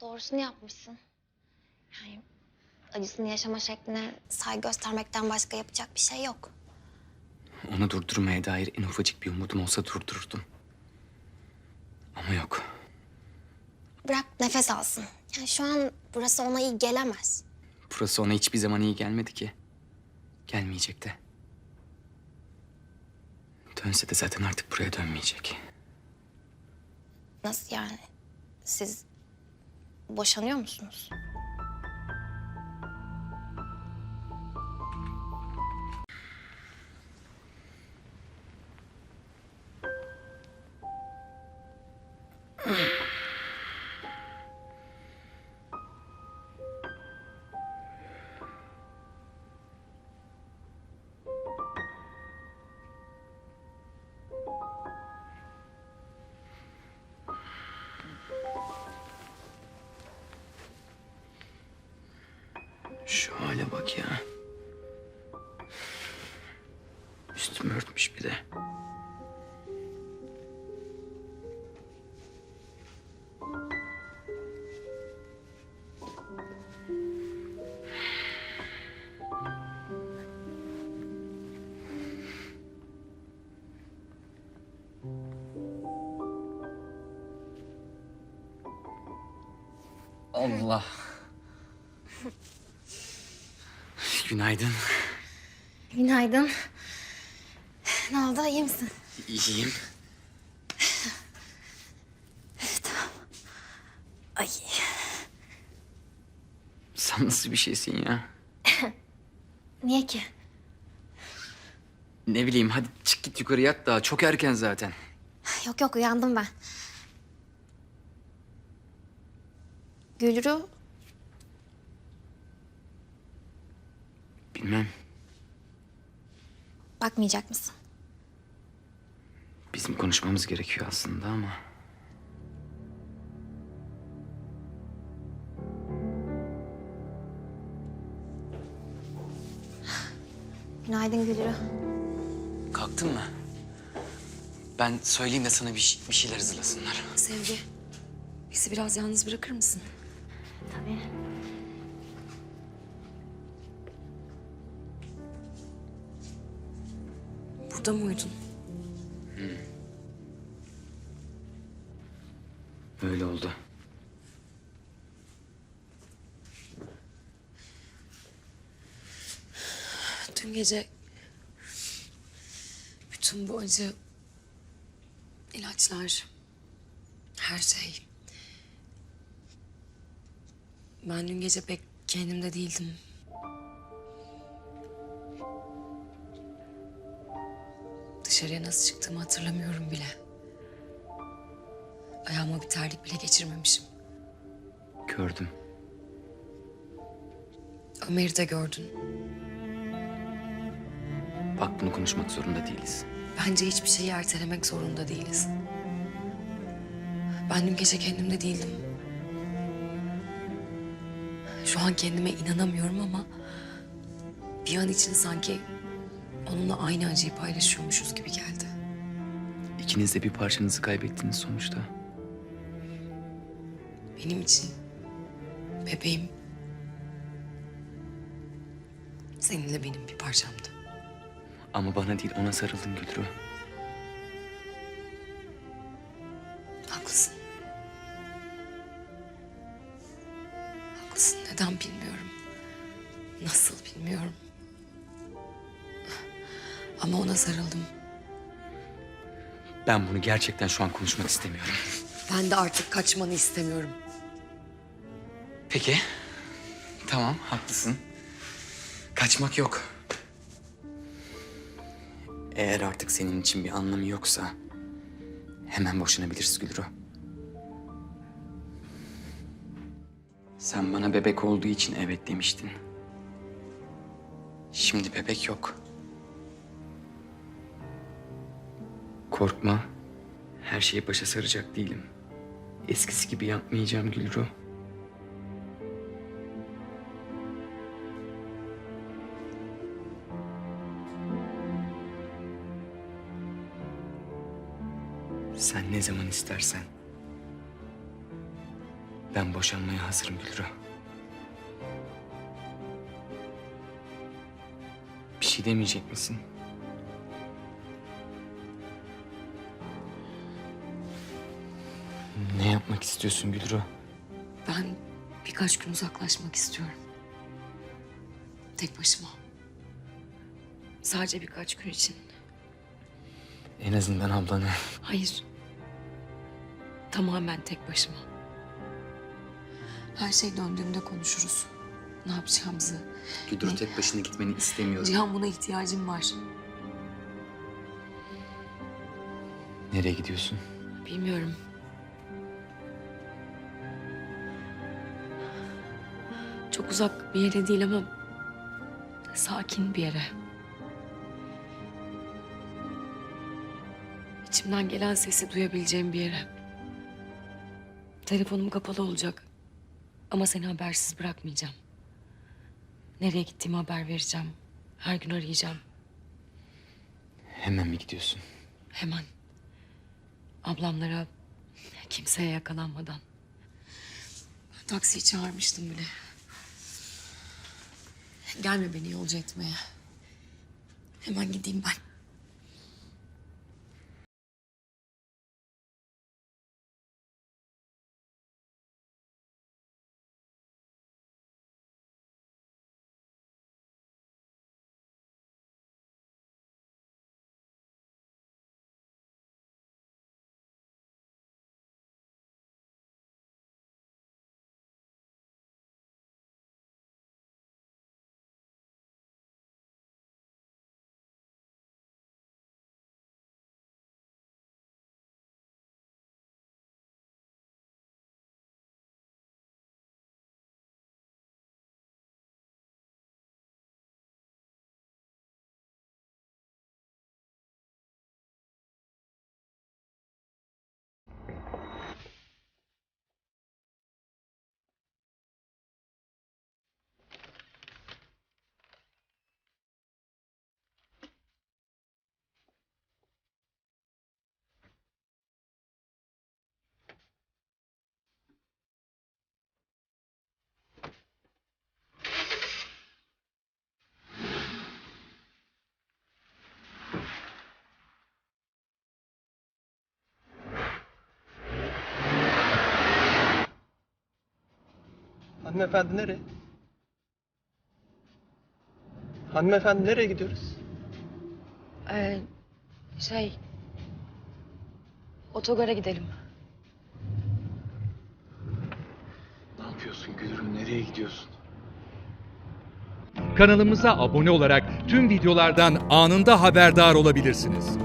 Doğrusunu yapmışsın. Yani acısını yaşama şekline saygı göstermekten başka yapacak bir şey yok. Onu durdurmaya dair en ufacık bir umudum olsa durdururdum. Ama yok. Bırak nefes alsın. Yani şu an burası ona iyi gelemez. Burası ona hiçbir zaman iyi gelmedi ki. Gelmeyecek de. Dönse de zaten artık buraya dönmeyecek. Nasıl yani? Siz boşanıyor musunuz? Şu hale bak ya. Üstümü örtmüş bir de. Allah. Günaydın. Günaydın. Ne oldu iyi misin? İyiyim. Ay. Sen nasıl bir şeysin ya? Niye ki? Ne bileyim hadi çık git yukarı yat daha çok erken zaten. Yok yok uyandım ben. Gülru Bilmem bakmayacak mısın? bizim konuşmamız gerekiyor aslında ama. Günaydın Gülru. Kalktın mı? Ben söyleyeyim de sana bir, ş- bir şeyler hazırlasınlar. Sevgi, bizi biraz yalnız bırakır mısın? Tabii. Burada mı uyudun? Öyle oldu. Dün gece bütün bu acı, ilaçlar, her şey. Ben dün gece pek kendimde değildim. Dışarıya nasıl çıktığımı hatırlamıyorum bile. Ayağıma bir terlik bile geçirmemişim. Gördüm. Ömer'i de gördün. Bak bunu konuşmak zorunda değiliz. Bence hiçbir şeyi ertelemek zorunda değiliz. Ben dün gece kendimde değildim. Şu an kendime inanamıyorum ama... ...bir an için sanki onunla aynı acıyı paylaşıyormuşuz gibi geldi. İkiniz de bir parçanızı kaybettiniz sonuçta. Benim için bebeğim... ...seninle benim bir parçamdı. Ama bana değil ona sarıldın Gülru. Haklısın. Haklısın. Neden bilmiyorum. Nasıl bilmiyorum. Ama ona sarıldım. Ben bunu gerçekten şu an konuşmak istemiyorum. Ben de artık kaçmanı istemiyorum. Peki. Tamam haklısın. Kaçmak yok. Eğer artık senin için bir anlamı yoksa hemen boşanabiliriz Gülru. Sen bana bebek olduğu için evet demiştin. Şimdi bebek yok. Korkma. Her şeyi başa saracak değilim. Eskisi gibi yapmayacağım Gülru. Sen ne zaman istersen. Ben boşanmaya hazırım Gülru. Bir şey demeyecek misin? Yapmak istiyorsun Gülru? Ben birkaç gün uzaklaşmak istiyorum. Tek başıma. Sadece birkaç gün için. En azından ablanı. Hayır. Tamamen tek başıma. Her şey döndüğümde konuşuruz. Ne yapacağımızı. Gülru Ne? tek başına gitmeni istemiyorum. Cihan buna ihtiyacım var. Nereye gidiyorsun? Bilmiyorum. Çok uzak bir yere değil ama sakin bir yere. İçimden gelen sesi duyabileceğim bir yere. Telefonum kapalı olacak. Ama seni habersiz bırakmayacağım. Nereye gittiğimi haber vereceğim. Her gün arayacağım. Hemen mi gidiyorsun? Hemen. Ablamlara kimseye yakalanmadan. Ben taksiyi çağırmıştım bile. Gelme beni yolcu etmeye. Hemen gideyim ben. Hanımefendi nereye? Hanımefendi nereye gidiyoruz? Ee, şey... Otogara gidelim. Ne yapıyorsun Gülürüm? Nereye gidiyorsun? Kanalımıza abone olarak tüm videolardan anında haberdar olabilirsiniz.